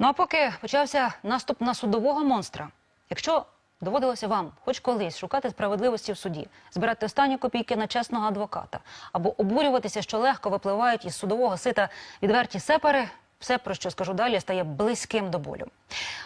Ну а поки почався наступ на судового монстра. Якщо доводилося вам хоч колись шукати справедливості в суді, збирати останні копійки на чесного адвоката або обурюватися, що легко випливають із судового сита відверті сепари, все, про що скажу далі, стає близьким до болю.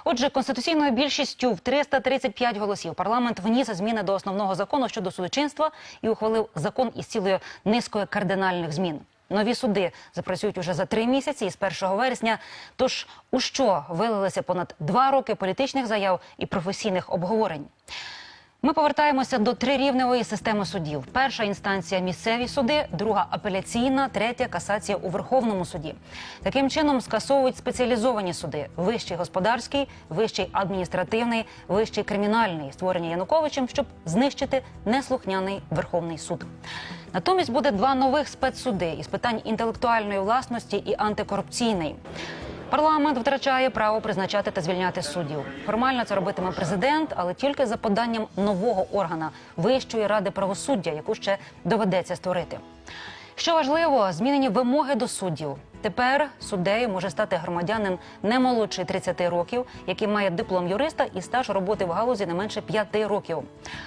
Отже, конституційною більшістю в 335 голосів парламент вніс зміни до основного закону щодо судочинства і ухвалив закон із цілою низкою кардинальних змін. Нові суди запрацюють уже за три місяці із 1 вересня. Тож у що вилилися понад два роки політичних заяв і професійних обговорень? Ми повертаємося до трирівневої системи судів. Перша інстанція місцеві суди, друга апеляційна, третя касація у Верховному суді. Таким чином скасовують спеціалізовані суди: вищий господарський, вищий адміністративний, вищий кримінальний, створені Януковичем, щоб знищити неслухняний Верховний суд. Натомість буде два нових спецсуди із питань інтелектуальної власності і антикорупційний. Парламент втрачає право призначати та звільняти суддів. Формально це робитиме президент, але тільки за поданням нового органа Вищої ради правосуддя, яку ще доведеться створити. Що важливо, змінені вимоги до суддів. Тепер суддею може стати громадянин не молодший 30 років, який має диплом юриста і стаж роботи в галузі не менше 5 років.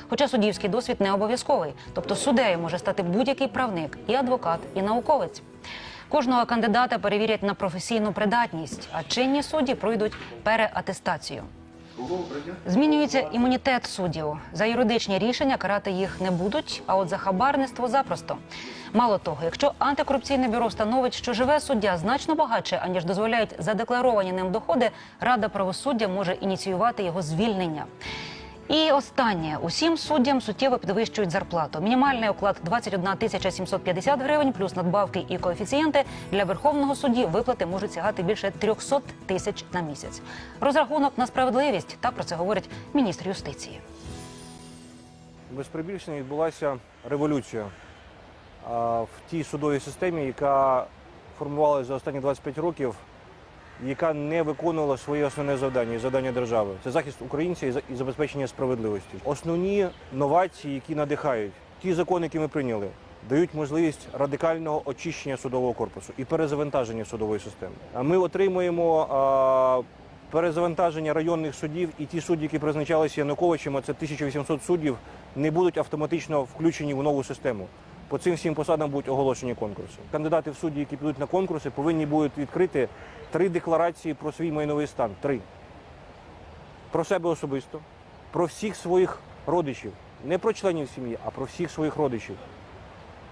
Хоча суддівський досвід не обов'язковий, тобто суддею може стати будь-який правник, і адвокат, і науковець. Кожного кандидата перевірять на професійну придатність, а чинні судді пройдуть переатестацію. Змінюється імунітет суддів. За юридичні рішення карати їх не будуть, а от за хабарництво запросто. Мало того, якщо антикорупційне бюро встановить, що живе суддя значно багатше, аніж дозволяють задекларовані ним доходи, рада правосуддя може ініціювати його звільнення. І останнє усім суддям суттєво підвищують зарплату. Мінімальний оклад 21 тисяча 750 гривень, плюс надбавки і коефіцієнти для верховного судді виплати можуть сягати більше 300 тисяч на місяць. Розрахунок на справедливість так про це говорить міністр юстиції. Без прибільшення відбулася революція в тій судовій системі, яка формувалася за останні 25 років, яка не виконувала своє основне завдання і завдання держави. Це захист українців і за- забезпечення справедливості. Основні новації, які надихають, ті закони, які ми прийняли, дають можливість радикального очищення судового корпусу і перезавантаження судової системи. А ми отримуємо а, перезавантаження районних судів, і ті судді, які призначалися Януковичем, а це 1800 суддів, не будуть автоматично включені в нову систему. По цим всім посадам будуть оголошені конкурси. Кандидати в судді, які підуть на конкурси, повинні будуть відкрити три декларації про свій майновий стан. Три про себе особисто, про всіх своїх родичів, не про членів сім'ї, а про всіх своїх родичів.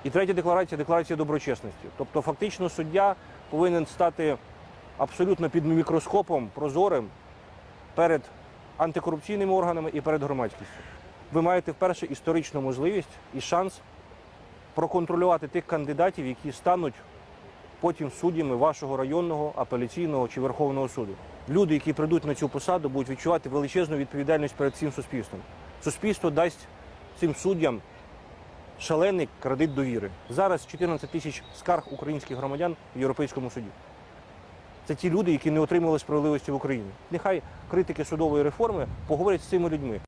І третя декларація декларація доброчесності. Тобто, фактично, суддя повинен стати абсолютно під мікроскопом прозорим перед антикорупційними органами і перед громадськістю. Ви маєте вперше історичну можливість і шанс проконтролювати тих кандидатів, які стануть потім суддями вашого районного, апеляційного чи верховного суду. Люди, які прийдуть на цю посаду, будуть відчувати величезну відповідальність перед цим суспільством. Суспільство дасть цим суддям шалений кредит довіри. Зараз 14 тисяч скарг українських громадян в Європейському суді. Це ті люди, які не отримали справедливості в Україні. Нехай критики судової реформи поговорять з цими людьми.